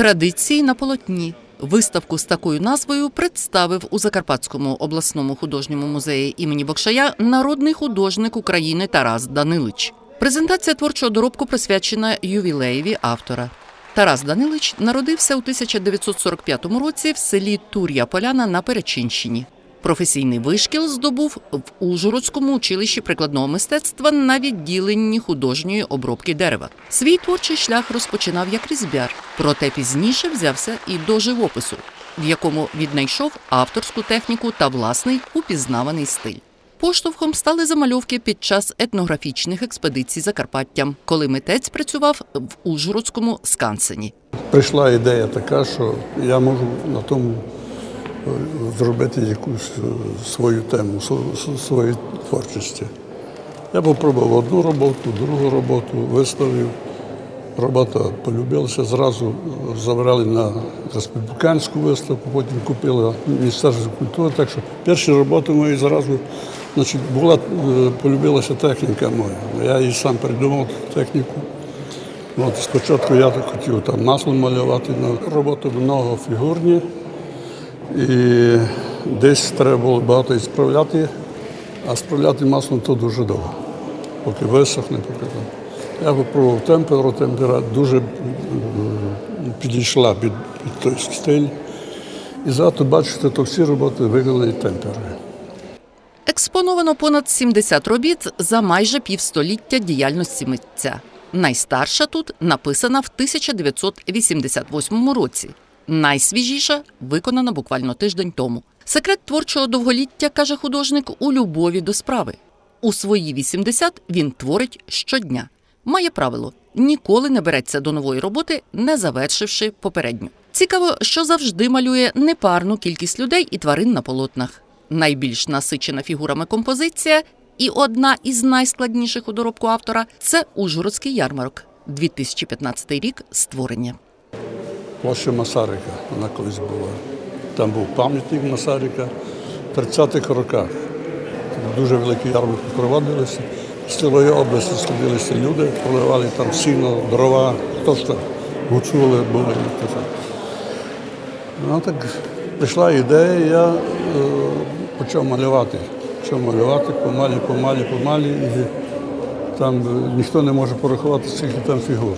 Традиції на полотні. Виставку з такою назвою представив у Закарпатському обласному художньому музеї імені Бокшая народний художник України Тарас Данилич. Презентація творчого доробку присвячена ювілеєві автора. Тарас Данилич народився у 1945 році в селі Тур'я Поляна на Перечинщині. Професійний вишкіл здобув в Ужгородському училищі прикладного мистецтва на відділенні художньої обробки дерева. Свій творчий шлях розпочинав як різьбяр, проте пізніше взявся і до живопису, в якому віднайшов авторську техніку та власний упізнаваний стиль. Поштовхом стали замальовки під час етнографічних експедицій Закарпаттям, коли митець працював в Ужгородському скансені. Прийшла ідея така, що я можу на тому зробити якусь е, свою тему, св- св- свою творчості. Я попробував одну роботу, другу роботу, виставив. Робота полюбилася, зразу забрали на республіканську виставку, потім купили Міністерство культури. Так що перші роботи мої зразу значить, була, е, полюбилася техніка моя. Я її сам придумав техніку. От, спочатку я так хотів там маслом малювати, але роботи много фігурні. І десь треба було багато і справляти, а справляти маслом то дуже довго, поки висохне, поки там. Я попробував темперу, темпера дуже підійшла під, під той стиль. І зато бачите, то всі роботи виконані темперою. Експоновано понад 70 робіт за майже півстоліття діяльності митця. Найстарша тут написана в 1988 році. Найсвіжіша виконана буквально тиждень тому. Секрет творчого довголіття, каже художник, у любові до справи. У свої 80 він творить щодня. Має правило ніколи не береться до нової роботи, не завершивши попередню. Цікаво, що завжди малює непарну кількість людей і тварин на полотнах. Найбільш насичена фігурами композиція і одна із найскладніших у доробку автора це Ужгородський ярмарок, 2015 рік створення. Площа Масарика, вона колись була. Там був пам'ятник Масарика в 30-х роках. Дуже великі ярмарки проводилися. З цілої області сходилися люди, поливали там сіно, дрова, хто ж там були. Ну так прийшла ідея, я е, почав малювати. Почав малювати помалі, помалі, помалі. І там ніхто не може порахувати, скільки там фігур.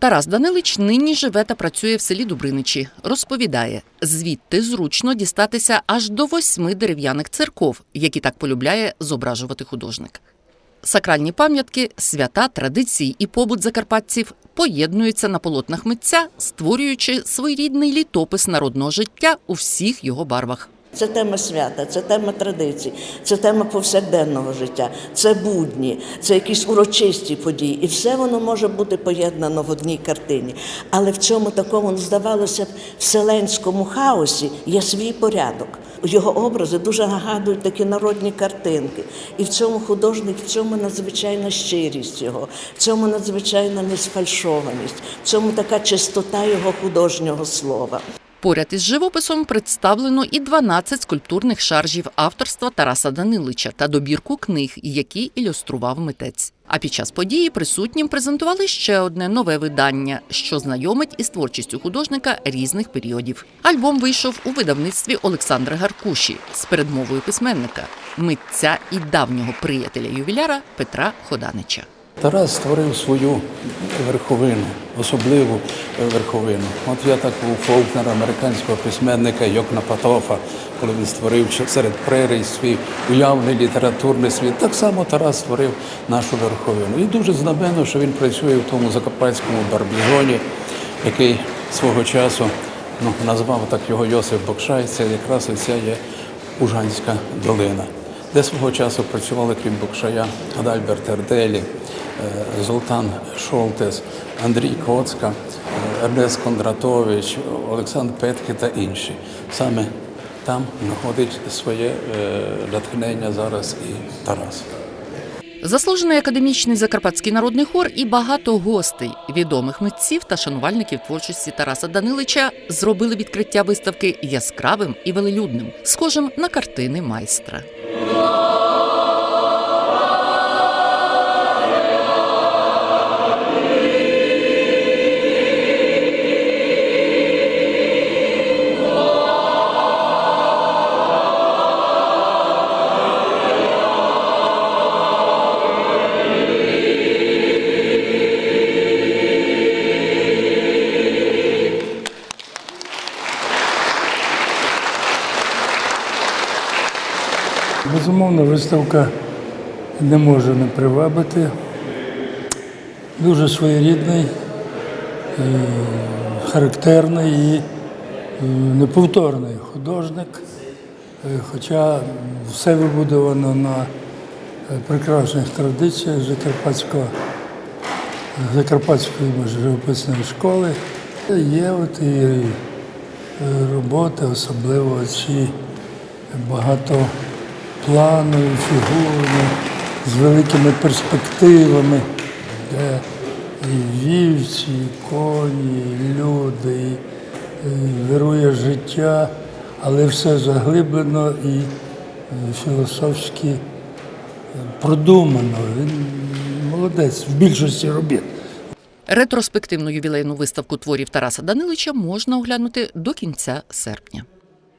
Тарас Данилич нині живе та працює в селі Дубриничі. Розповідає, звідти зручно дістатися аж до восьми дерев'яних церков, які так полюбляє зображувати художник. Сакральні пам'ятки, свята, традиції і побут закарпатців поєднуються на полотнах митця, створюючи своєрідний літопис народного життя у всіх його барвах. Це тема свята, це тема традицій, це тема повсякденного життя, це будні, це якісь урочисті події. І все воно може бути поєднано в одній картині. Але в цьому такому, здавалося б, вселенському хаосі є свій порядок. Його образи дуже нагадують такі народні картинки. І в цьому художник, в цьому надзвичайна щирість його, в цьому надзвичайна несфальшованість, в цьому така чистота його художнього слова. Поряд із живописом представлено і 12 скульптурних шаржів авторства Тараса Данилича та добірку книг, які ілюстрував митець. А під час події присутнім презентували ще одне нове видання, що знайомить із творчістю художника різних періодів. Альбом вийшов у видавництві Олександра Гаркуші з передмовою письменника, митця і давнього приятеля ювіляра Петра Ходанича. Тарас створив свою верховину, особливу верховину. От я так у Фолкнера, американського письменника Йокна Патофа, коли він створив серед прерій свій уявний літературний світ. Так само Тарас створив нашу верховину. І дуже знаменно, що він працює в тому закарпатському барбізоні, який свого часу ну, назвав так його Йосип Бокшай. Це якраз оця є Ужанська долина де свого часу працювали крім Бокшая Адальберт Ерделі, е, Золтан Шолтес, Андрій Коцка, е, Ернест Кондратович, Олександр Петки та інші. Саме там знаходить своє е, натхнення зараз і Тарас. Заслужений академічний закарпатський народний хор і багато гостей, відомих митців та шанувальників творчості Тараса Данилича зробили відкриття виставки яскравим і велелюдним, схожим на картини майстра. Безумовно, виставка не може не привабити. Дуже своєрідний, і характерний і е, неповторний художник. Е, Хоча все вибудовано на е, прекрасних традиціях Закарпатського, Закарпатської може, живописної школи. Є от і е, роботи, особливо ці багатопланові, фігурні, з великими перспективами, де і вівці, і коні, і люди, і, і вирує життя, але все заглиблено і е, філософськи е, продумано. Він молодець в більшості робіт. Ретроспективну ювілейну виставку творів Тараса Данилича можна оглянути до кінця серпня.